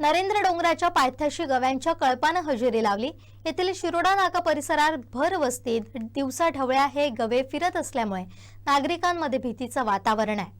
नरेंद्र डोंगराच्या पायथ्याशी गव्यांच्या कळपानं हजेरी लावली. येथील शिरोडा नाका परिसरात भर वस्तीत दिवसा ढवळ्या हे गवे फिरत असल्यामुळे नागरिकांमध्ये भीतीचं वातावरण आहे.